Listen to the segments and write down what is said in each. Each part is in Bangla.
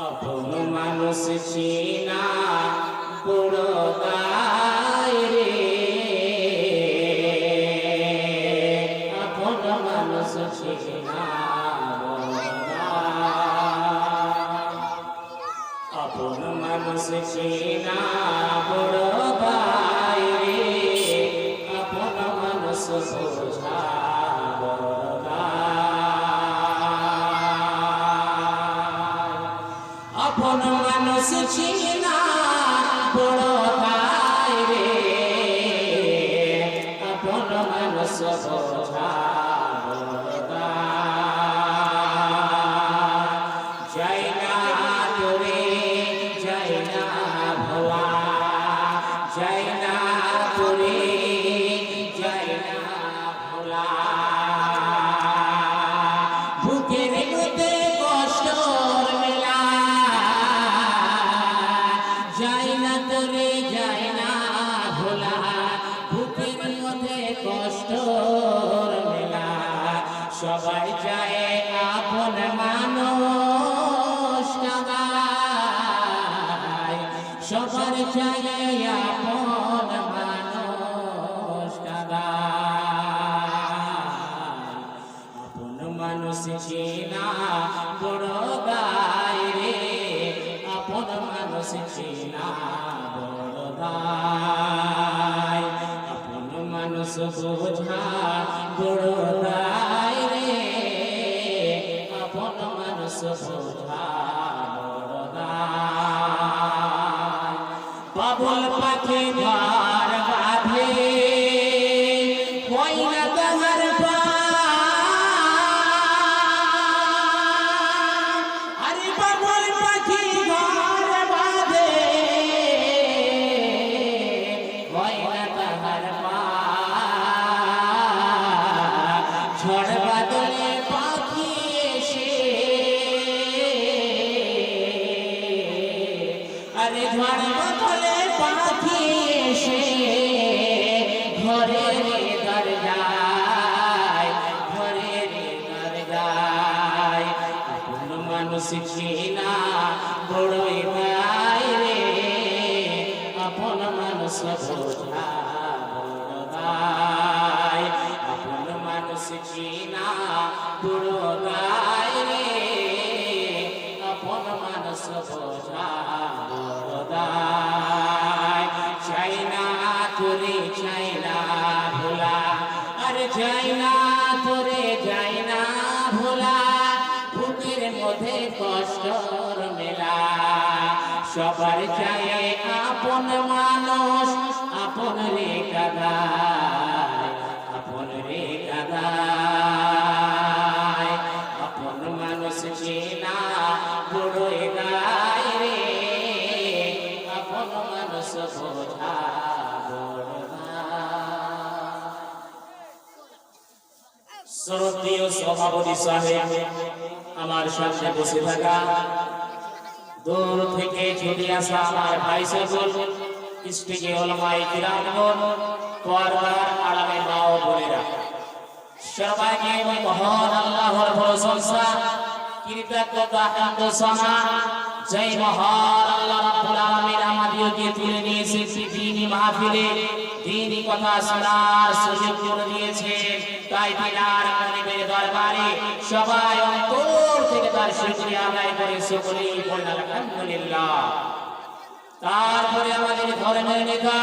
আপন মানুষ চিনা বড় রে। আপন মানুষ চিনা অপন মানুষ চিনা বড় আপন মানুষ চিনা কষ্টর মেলা। সবাই যায় আপন মানুষ কাদায় সবার যায় আপন মানুষ কাদায় আপন মানুষ চেনা বড় গায় রে। আপন মানুষ চেনা বড় আপন মানুষ বোঝা বড় মানুষ ঝড় বাদলে পাখি এসে ঘরের দরজায় ঘরের দরজায়। মানুষ চিনা বড়ই ভাই রে, আপন মানুষ বোঝা দায় আপন মানুষ চিনা বড় দায় রে মধ্যে কষ্টর মেলা। সবার চাই আপন মানুষ, আপন রে কাদায় আপন রে কাদায় আপন মানুষ চেনা বড়ই গায় রে। আপন মানুষ বোঝা বড় শ্রদ্ধেয় সভাপতি সাহেব আমার সামনে বসে থাকা। দূর থেকে ছুটে আসা আমার ভাই সকল স্টেজে অলমাই কিরামগণ পর্দার আড়ালে মা সবাইকে মহান আল্লাহর প্রশংসা, কৃতজ্ঞতা জয় মহান আল্লাহ রাব্বুল আলামিন আমাদেরকে তুলে নিয়ে এসেছি দ্বীনি মাহফিলে। দ্বীনি কথা শোনার সুযোগ করে দিয়েছে তাই তিনার মনিবের দরবারে সবাই অন্তর থেকে তার শুকরিয়া আদায় করে সকলেই বলেন আলহামদুলিল্লাহ। তারপরে আমাদের ধর্মের নেতা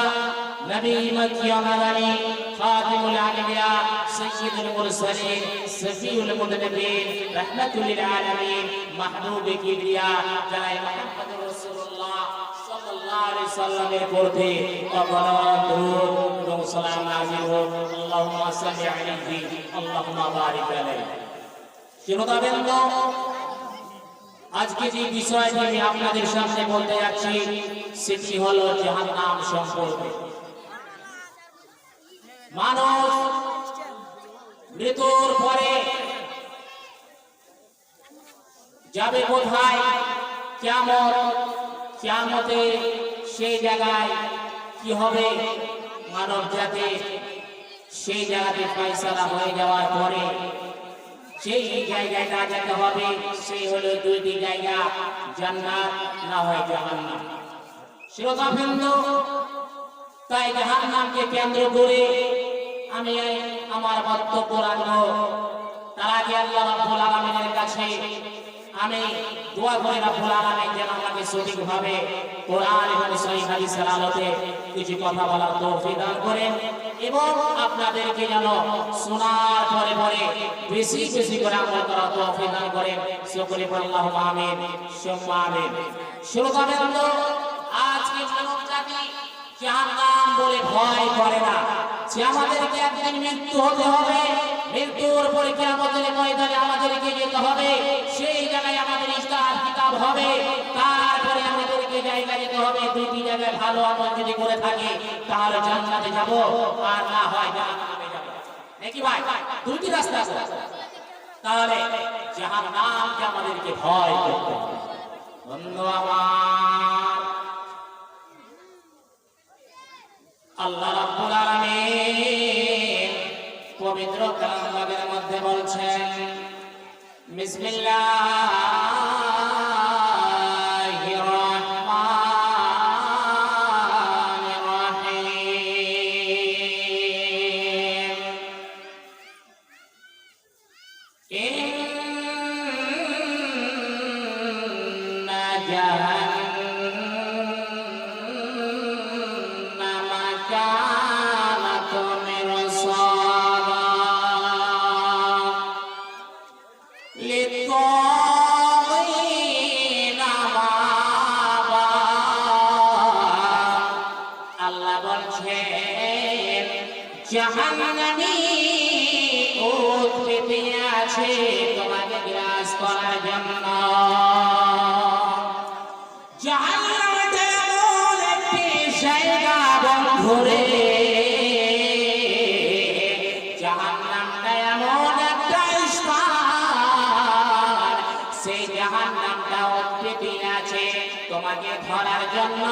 নবী মক্কি আমাদানি খাতিমুল আলিয়া সৈয়দুল মুরসালিন সফিউল মুদনবিন রাহমাতুল আলামিন, মাহবুব কিবরিয়া, জনাব মুহাম্মদ রাসূলুল্লাহ। আজকে যে বিষয়টি আমি আপনাদের সামনে বলতে যাচ্ছি, সেটি হলো জাহান্নাম সম্পর্কে। মানুষ মৃত্যুর পরে যাবে কোথায় কেমন কেমতে সেই জায়গায় কি হবে? মানব জাতি সেই জায়গাতে ফয়সালা হয়ে যাওয়ার পরে সেই জায়গায় না যেতে হবে, সেই হলো দুইটি জায়গা, জান্নাত না হয় জাহান্নাম। শ্রোতাবৃন্দ তাই জাহান্নামকে কেন্দ্র করে আমি আমার বক্তব্য রাখব। তার আগে আল্লাহ রাব্বুল আলামিনের কাছে আমি দোয়া করি রাব্বুল আলামিন যেন আমাকে সঠিকভাবে কোরআন এবং সহিহ হাদিসের আলোতে কিছু কথা বলার তৌফিক দান করেন এবং আপনাদেরকে যেন শোনার পরে পরে বেশি বেশি করে আমল করার তৌফিক দান করেন। সকলে আল্লাহু আমিন। সুম্মা আমিন। শ্রোতাবৃন্দ আজকে মানব জাতি জাহান্নাম বলে ভয় করে না। যে আমাদেরকে একদিন মৃত্যু হতে হবে। মৃত্যুর পরে কিয়ামতের ময়দানে আমাদেরকে যেতে হবে। সেই জায়গায় আমাদের ইস্তার কিতাব হবে। তারপরে আমাদেরকে জায়গা যেতে হবে। দুইটি জায়গায় ভালো আমল যদি করে থাকি তাহলে জান্নাতে যাব আর না হয় জাহান্নামে যাব। নাকি ভাই? দুইটি রাস্তা আছে। তাহলে জাহান্নামকে আমাদেরকে ভয় করতে বন্ধু আমার, আল্লাহ রাব্বুল আলামিন পবিত্র কালামের মধ্যে বলছেন বিসমিল্লাহির তোমাকে গ্রাস করার জন্য। জাহান্নামটা এমন একটি জায়গা বন্ধুরে জাহান্নামটা সেই জাহান্নামটা উৎপত্তি আছে, তোমাকে ধরার জন্য।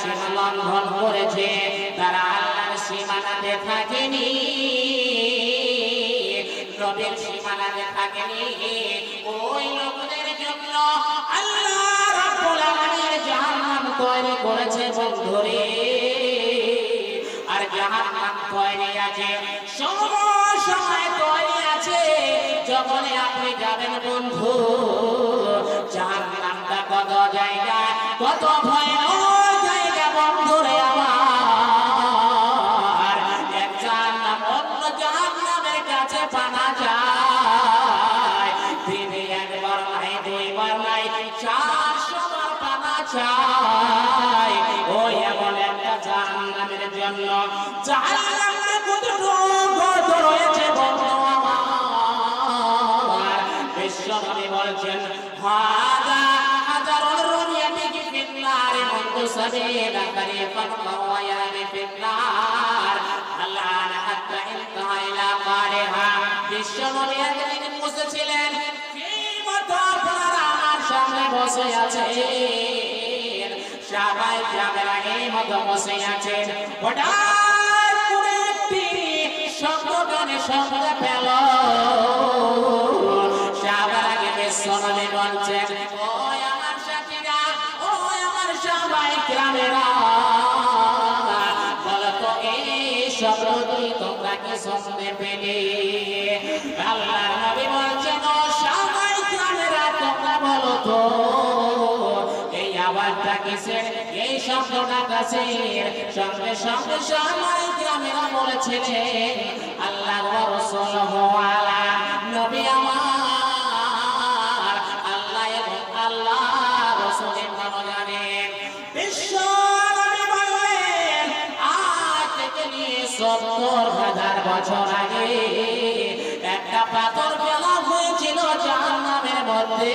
সীমা লঙ্ঘন করেছে, তারা আল্লাহর সীমানাতে থাকেনি। সীমানাতে থাকেনি। ওই লোকদের জন্য তৈরি করেছে আর জাহান্নাম তৈরি আছে সময় সময় তৈরি আছে যখন আপনি যাবেন বন্ধু কত জায়গা কত ভয়ানক চাই। ওই এমন একটা জাহান্নামের জন্য। জাহান্নামের কতটুকু রয়েছে বন্ধু আমার বিশ্বনবী বলছেন, হাদা হাজারুল রুমিয়াতি ফিন্নার মুনযু সাবিলা তারিফান মাওয়ায়ানি ফিন্নার। আল্লাহ হাত্তা ইনতাহা ইলা কারিহা বিশ্বনবী একদিন বসেছিলেন সেই মতো আপনারা আমার সামনে বসে আছেন? সবাই এই মতো বসে আছেন হঠাৎ করে একটি শব্দ কানে শব্দ পেল। সবার আগে বিশ্বনবী বলছেন ওই আমার সাথীরা, ওই আমার সবাই গ্রামেরা। বলতো, এই শব্দটি তোমরা কি শুনতে পেলে? আল্লাহ শব্দটা কাছের সঙ্গে সঙ্গে সবাই গ্রামেরা বলেছিলেন আল্লাহ রসুল আলা নবী আমার। আল্লাহ এবং আল্লাহ রসুলের নাম জানেন বিশ্ব সত্তর হাজার বছর আগে একটা পাথর ফেলা হয়েছিল জাহান্নামের মধ্যে।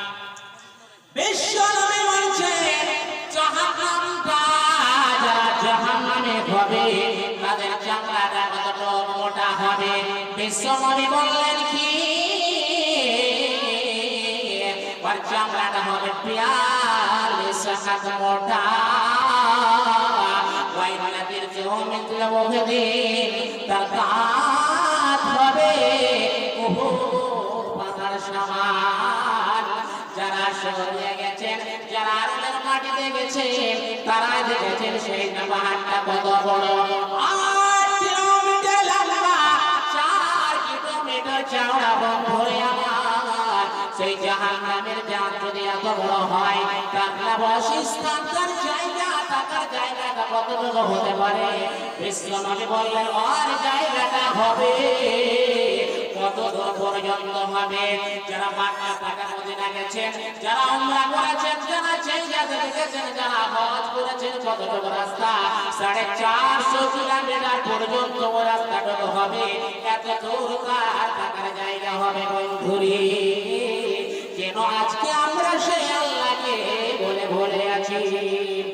বিশ্বনবী বলছেন জাহান্নামটা যারা জাহান্নামে হবে। তাদের চামড়াটা কতটা মোটা হবে? বিশ্বনবী বললেন, কি? ওর চামড়াটা হবে বিয়াল্লিশ হাত মোটা। ওয়াইনাদির জমিতল ওহদি তার কাত হবে। ওহো পাতার সমান যারা শহরে গেছেন যারা আরবের মাটিতে গেছেন তারা দেখেছেন সেই পাহাড়টা কত বড়। আট কিলোমিটার লম্বা সেই জাহান নামের জাত যদি হয়, তার হতে পারে? বিশ্বনবী বললেন, আর জায়গাটা হবে কত দূর পর্যন্ত হবে? যারা করেছেন কতটুকু রাস্তা? সাড়ে চারশো কিলোমিটার পর্যন্ত রাস্তাটুকু হবে? এত দূর জায়গা হবে বন্ধুরি? কেন আজকে আমরা সেই আল্লাহকে বলে বলে আছি?